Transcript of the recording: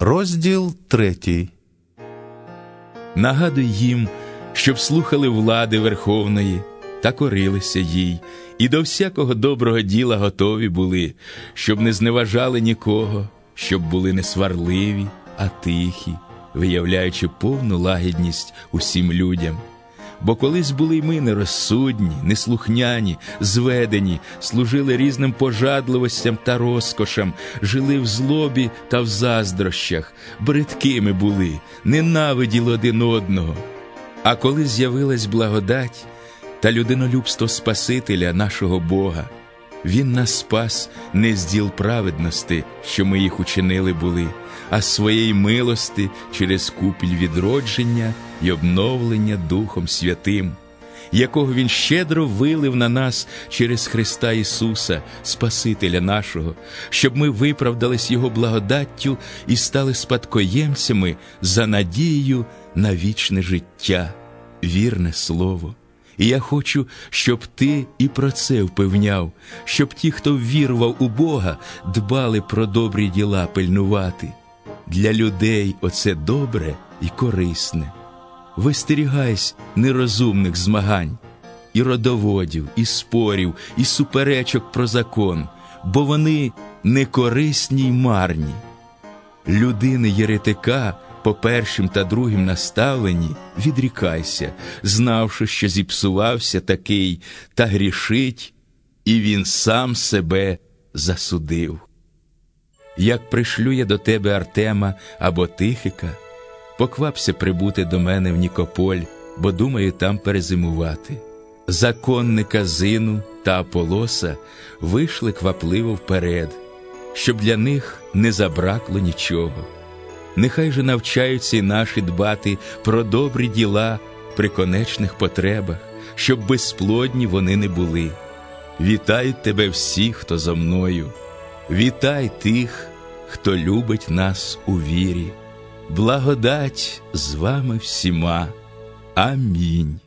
Розділ третій. Нагадуй їм, щоб слухали влади Верховної та корилися їй, і до всякого доброго діла готові були, щоб не зневажали нікого, щоб були не сварливі, а тихі, виявляючи повну лагідність усім людям. Бо колись були й ми нерозсудні, неслухняні, зведені, служили різним пожадливостям та розкошам, жили в злобі та в заздрощах, бридкими були, ненавиділи один одного. А коли з'явилась благодать та людинолюбство Спасителя нашого Бога, Він нас спас не з діл праведності, що ми їх учинили були, а з своєї милости через купіль відродження і обновлення Духом Святим, якого Він щедро вилив на нас через Христа Ісуса, Спасителя нашого, щоб ми виправдались Його благодаттю і стали спадкоємцями за надією на вічне життя, вірне слово. І я хочу, щоб ти і про це впевняв, щоб ті, хто ввірував у Бога, дбали про добрі діла пильнувати. Для людей оце добре і корисне. Вистерігайся нерозумних змагань, і родоводів, і спорів, і суперечок про закон, бо вони некорисні й марні. Людини єретика по першим та другим наставленні відрікайся, знавши, що зіпсувався такий та грішить, і він сам себе засудив. Як пришлю я до тебе Артема або Тихика, поквапся прибути до мене в Нікополь, бо думаю там перезимувати. Законника Зину та Аполоса вийшли квапливо вперед, щоб для них не забракло нічого. Нехай же навчаються наші дбати про добрі діла при конечних потребах, щоб безплодні вони не були. Вітають тебе всі, хто зо мною, вітай тих, хто любить нас у вірі. Благодать з вами всіма. Амінь.